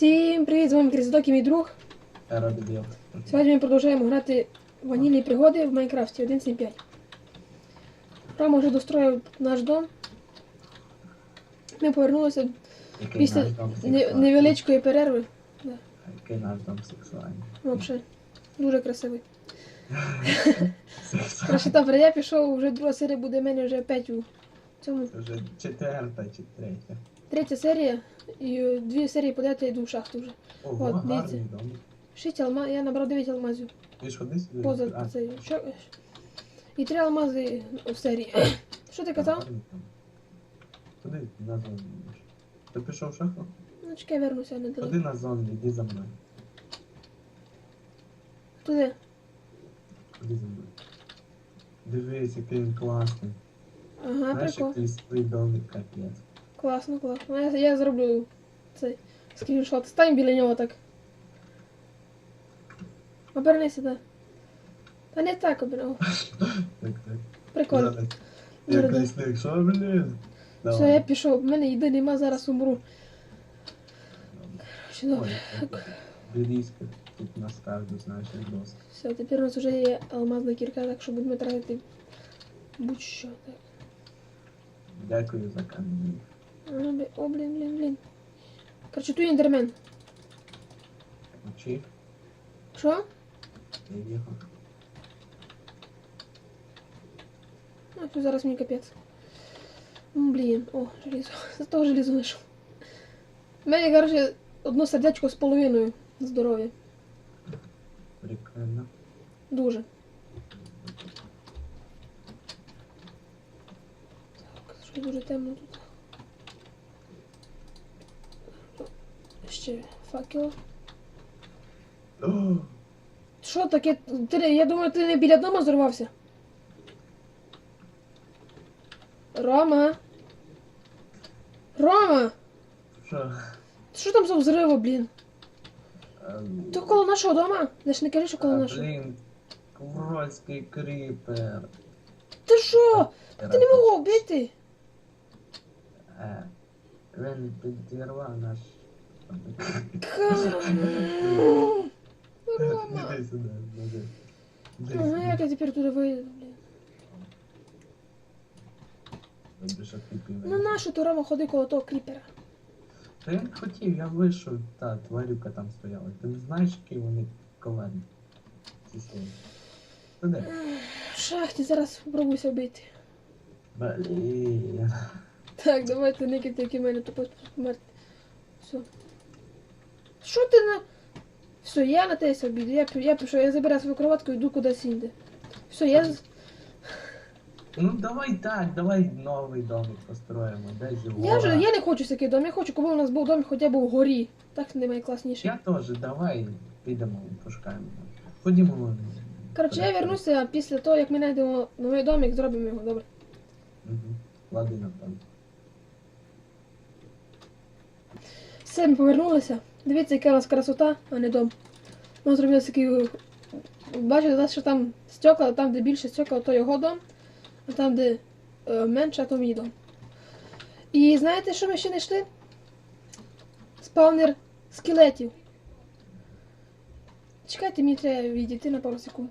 Всім привіт, з вами Крізадок і мій друг. Сьогодні ми продовжуємо грати ванільні пригоди в Майнкрафті 1.7.5. Рома вже достроїв наш дом. Ми повернулися Який після наш дом сексуальний. невеличкої перерви. Який наш дом сексуальний. Взагалі, дуже красивий. Коротше, добре, я пішов, вже друга серія буде в мене вже опять у цьому. Це вже четверта чи третя. Третя серія і дві серії подати я йду в шахту вже. Ого, От, гарний дивіться. дом. Шість алма, я набрав 9 алмазів. Ти ходи. Поза А, цей. Що? І три алмази в серії. Що ти казав? гарний дом. На зону. Ти пішов в шахту? Ну, чекай, вернуся не Ходи далеко. на зону, йди за мною. Туди. Ходи за мною. Дивись, який він класний. Ага, Знаєш, прикол. який свій домик капець. Класно, класно. Я, я зроблю цей скріншот. Стань біля нього так. Обернися, да. Та не так обернув. Так, так. Прикольно. Я що, блін? Все, я пішов. В мене їди нема, зараз умру. Ще добре. Ой, Берізка тут на скарбу, знаєш, як доска. Все, тепер у нас вже є алмазна кірка, так що будемо тратити будь-що. Так. Дякую за камінь. А, О, блін, блін, блін. Короче, тут індермен. Учи, Що? я їхав. А, тут зараз мені капець. М, Блін, о, желізо. Зато желізо знайшов. У мене, короче, одно сердечко з половиною здоров'я. Прикольно. Дуже. Так, що дуже темно тут. Ще факел. Що таке? Ти, я думаю, ти не біля дому зорвався. Рома. Рома! Що? Що там за взриви, блін? Ем, То коло нашого дома? Не ж не кажи, що коло нашого. Блін, курольський кріпер. Ти що? Ти не мог вбити? Е, Він підірвав наш... Рома. Ага, як я тепер туди вийду, блін. Добре, що ти. Ну нащо ти, Рома, ходи коло того кріпера? Та я не хотів, я вийшов, та тварюка там стояла. Ти не знаєш, які вони коварні? Ці слова. Туди. В шахті зараз спробуйся вбити. Блін. Так, давайте никайте, які в мене тупо померти. Все. Що ти на. Все, я на тебе обіду. Я, я пішов, я забираю свою кроватку і йду кудись інде. Все, я. Ну давай так, давай новий домик построїмо, де живо. Я вже я не хочу такий дом, я хочу, щоб у нас був дом хоча б у горі. Так немає класніше. Я теж, давай підемо, пошукаємо. Ходімо. Коротше, я вернуся після того, як ми знайдемо новий домик, зробимо його, добре. Угу. Лади напевно. Все, ми повернулися. Дивіться, яка у нас красота, а не дом. Ми зробили такий. Бачите, що там стекла, там, де більше стекла, то його дом, а там, де е, менше, то мій дом. І знаєте, що ми ще знайшли? Спавнер скелетів. Чекайте, мені треба відійти на пару секунд.